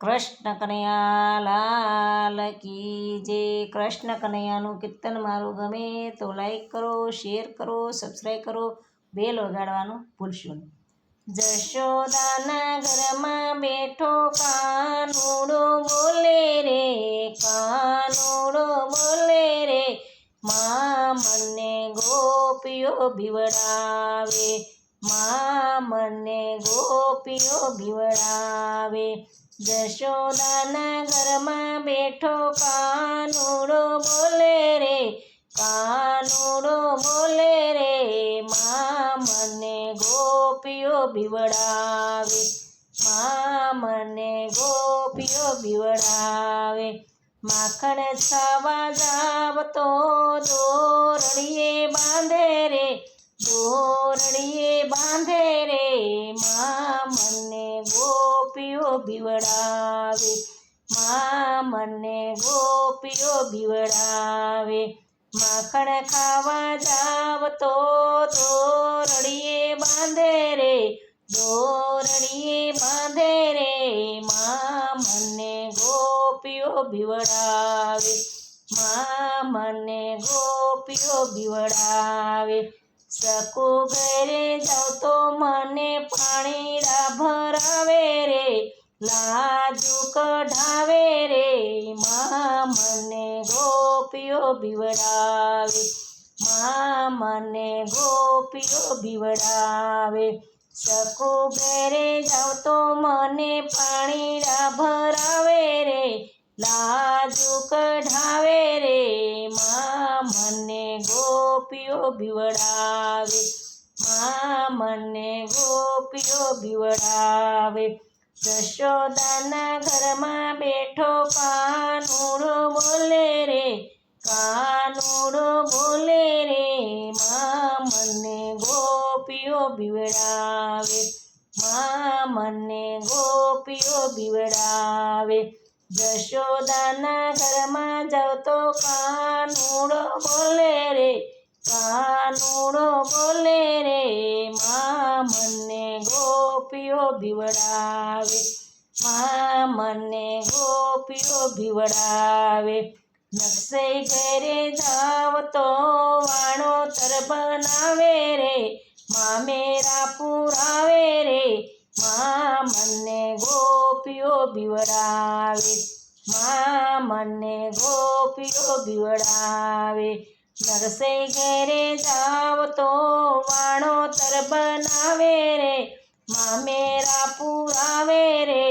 કૃષ્ણ કનૈયા લાલ કી જે કૃષ્ણ કનૈયાનું કીર્તન મારું ગમે તો લાઈક કરો શેર કરો સબસ્ક્રાઈબ કરો બેલ વગાડવાનું ભૂલશો નહીં. જશોદાના ઘરમાં બેઠો કાનુડો બોલે રે, કાનુડો બોલે રે, મા મને ગોપીઓ બીવડાવે મા મને ગોપીઓ બીવડાવે જશોદાના ઘરમાં બેઠો કાનુડો બોલે રે, કાનુડો બોલે રે, મા મને ગોપીઓ બીવડાવે, મા મને ગોપીઓ બીવડાવે. માખણ છાવા જાવ તો દોરડીએ બાંધે રે, દોરડીએ બાંધે રે, મા ગોપીઓ બીવડાવે. મા મને ગોપીઓ બીવડાવે. માખણ ખાવા જાવ તો દોરડીએ બાંધે રે. દોરડીએ બાંધે રે. મા મને ગોપીઓ બીવડાવે. મા મને ગોપીઓ બીવડાવે. સકુ ઘરે જાઉં તો મને પાણી ભરાવે રે લાજુ કઢાવે રે. મા મને ગોપીઓ બીવડાવે, મા મને ગોપીઓ બીવડાવે. સકો ઘરે જાઉં તો મને પાણી ભરાવે રે લાજુ કઢાવે ગોપીઓ બીવડાવે મા મને ગોપીઓ બીવડાવે જશોદાના ઘરમાં બેઠો કાનુડો બોલે રે, કાનુડો બોલે રે. મા મને ગોપીઓ બીવડાવે મા મને ગોપીઓ બીવડાવે જશોદાના ઘરમાં જાવ તો કાનુડો બોલે કાનુડો બોલે રે મા મને ગોપીઓ બીવડાવે મા મને ગોપીઓ બીવડાવે નકશે ઘરે જાવ તો વાણો તર બનાવે રે મા મેરા પુરાવે રે મા મને ગોપીઓ બીવડાવે મા મને ગોપીઓ બીવડાવે નરસે ઘેરે જાવ તો વાણો તર બનાવે રે મા મેરા પુરાવે રે.